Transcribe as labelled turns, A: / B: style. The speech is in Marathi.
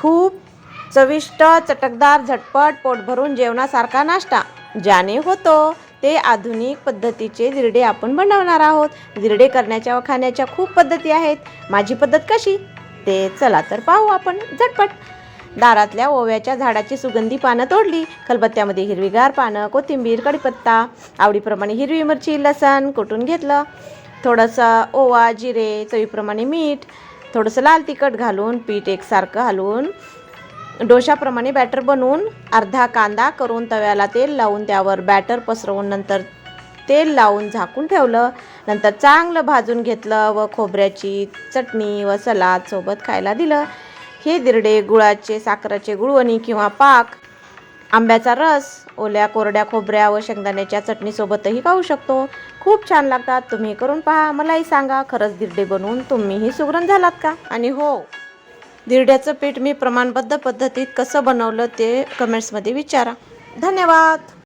A: खूप चविष्ट चटकदार झटपट पोट भरून जेवणासारखा नाश्ता ज्याने होतो ते आधुनिक पद्धतीचे दिरडे आपण बनवणार आहोत. दिरडे करण्याच्या व खाण्याच्या खूप पद्धती आहेत. माझी पद्धत कशी? ते चला तर पाहू आपण झटपट. दारातल्या ओव्याच्या झाडाची सुगंधी पानं तोडली. खलबत्त्यामध्ये हिरवीगार पानं कोथिंबीर कढीपत्ता आवडीप्रमाणे हिरवी मिरची लसण कुटून घेतलं. थोडंसं ओवा जिरे चवीप्रमाणे मीठ थोडंसं लाल तिखट घालून पीठ एकसारखं हलवून डोशाप्रमाणे बॅटर बनवून अर्धा कांदा करून तव्याला तेल लावून त्यावर बॅटर पसरवून नंतर तेल लावून झाकून ठेवलं. नंतर चांगलं भाजून घेतलं व खोबऱ्याची चटणी व सलाद सोबत खायला दिलं. हे दिरडे गुळाचे साखराचे गुळवणी किंवा पाक आंब्याचा रस ओल्या कोरड्या खोबऱ्या व शेंगदाण्याच्या चटणीसोबतही खाऊ शकतो. खूप छान लागतात. तुम्ही करून पहा. मलाही सांगा खरंच दिरडे बनवून तुम्हीही सुगरण झालात का? आणि हो दिरड्याचं पीठ मी प्रमाणबद्ध पद्धतीत कसं बनवलं ते कमेंट्समध्ये विचारा. धन्यवाद!